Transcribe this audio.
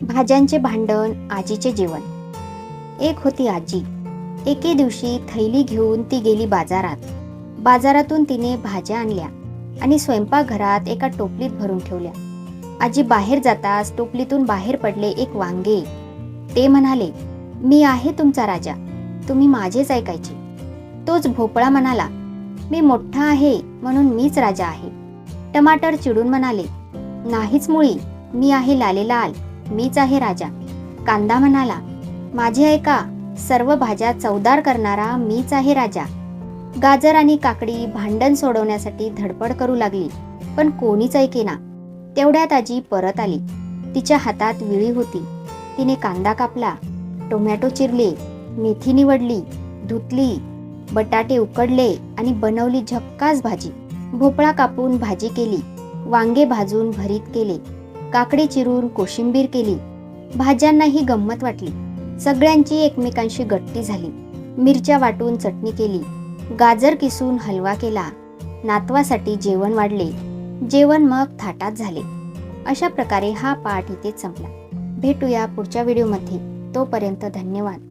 भाज्यांचे भांडण आजीचे जेवण. एक होती आजी. एके दिवशी थैली घेऊन ती गेली बाजारात. बाजारातून तिने भाज्या आणल्या आणि स्वयंपाकघरात एका टोपलीत भरून ठेवल्या. आजी बाहेर जाताच टोपलीतून बाहेर पडले एक वांगे. ते म्हणाले मी आहे तुमचा राजा. तुम्ही माझेच ऐकायचे. तोच भोपळा म्हणाला मी मोठा आहे म्हणून मीच राजा आहे. टमाटर चिडून म्हणाले नाहीच मुळी. मी आहे लाले लाल मीच आहे राजा. कांदा म्हणाला माझे ऐका सर्व भाज्या चवदार करणारा मीच आहे राजा. गाजर आणि काकडी भांडण सोडवण्यासाठी धडपड करू लागली पण कोणीच ऐकेना. तेवढ्यात आजी परत आली. तिच्या हातात विळी होती. तिने कांदा कापला टोमॅटो चिरले मेथी निवडली धुतली बटाटे उकडले आणि बनवली झक्कास भाजी. भोपळा कापून भाजी केली वांगे भाजून भरीत केले. काकडी चिरून कोशिंबीर केली. भाज्यांना ही गंमत वाटली. सगळ्यांची एकमेकांशी गट्टी झाली. मिरच्या वाटून चटणी केली. गाजर किसून हलवा केला. नातवासाठी जेवण वाढले. जेवण मग थाटात झाले. अशा प्रकारे हा पाठ इथेच संपला. भेटूया पुढच्या व्हिडिओमध्ये. तोपर्यंत धन्यवाद.